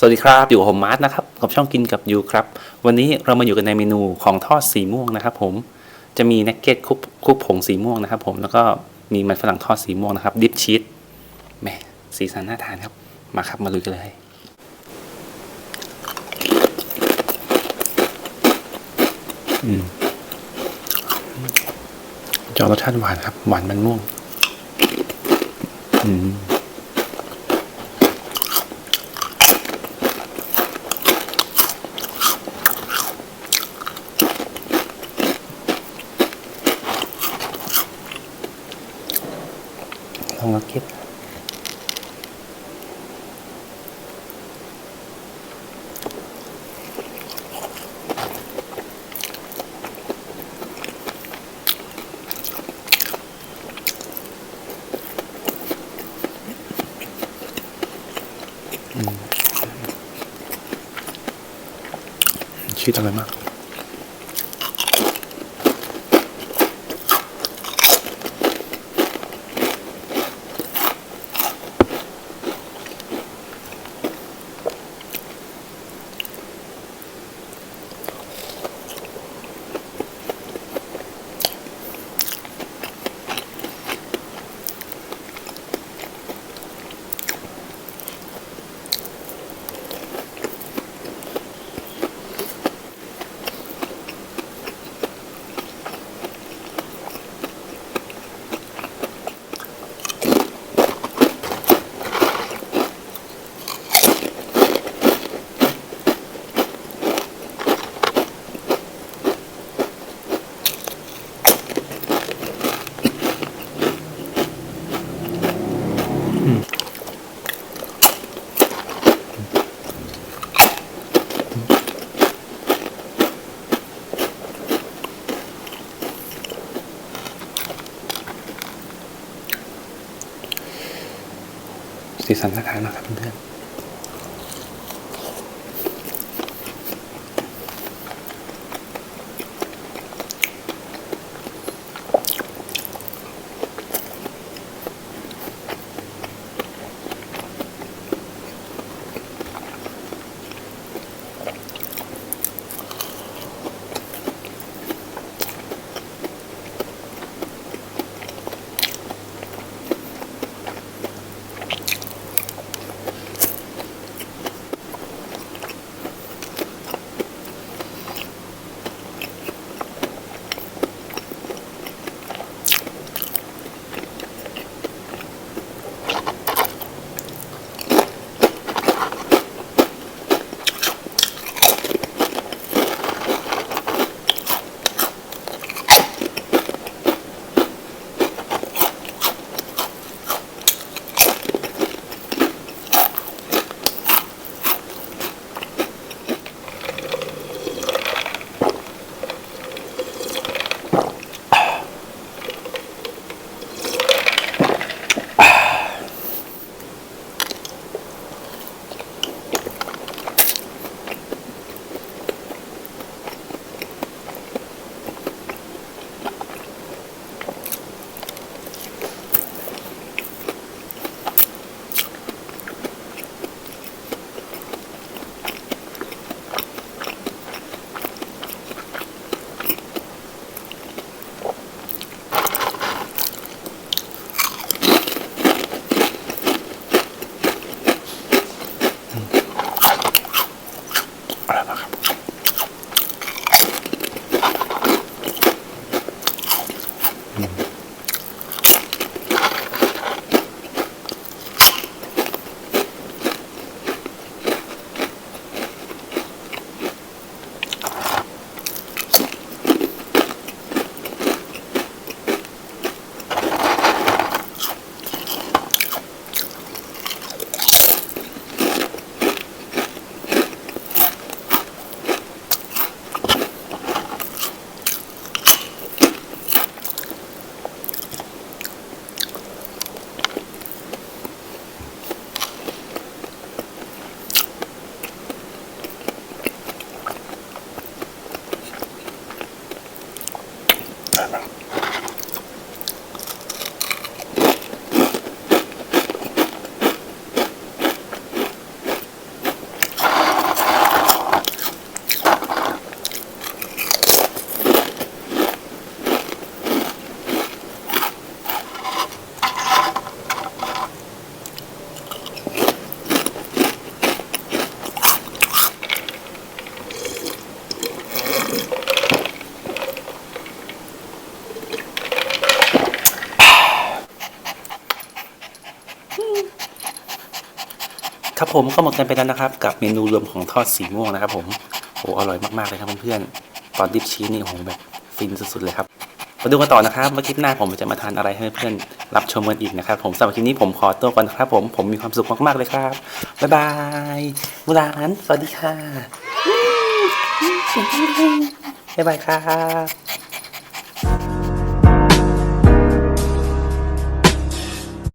สวัสดีครับ อยู่กับผมมาร์ทนะครับ กับช่องกินกับยูครับ วันนี้เรามาอยู่กันในเมนูของทอดสีม่วงนะครับผม จะมีนักเก็ตคุกคุกผงสีม่วงนะครับผม แล้วก็มีมันฝรั่งทอดสีม่วงนะครับ ดิปชีสแม่สีสันน่าทานครับ มาครับ มาลุยกันเลยอืมจะรสชาติหวานครับ หวานมันม่วง อืม ลองนักเก็ตชีสอร่อยมาก สีสันน่าทานมากครับเพื่อน ครับผมก็หมดกันไปแล้วนะครับ กับเมนูรวมของทอดสีม่วงนะครับ ผมโอ้อร่อยมากๆเลยครับเพื่อนๆตอนดิบชีสนี่โอ้โหแบบฟินสุดๆเลยครับมาดูกันต่อนะครับว่าคลิปหน้าผมจะมาทานอะไรให้เพื่อนๆรับชมกันอีกนะครับ ผมสำหรับคลิปนี้ผมขอตัวก่อนนะครับ ผมผมมีความสุขมากๆเลยครับบ๊ายบายมูหลานสวัสดีค่ะบ๊ายบายครับ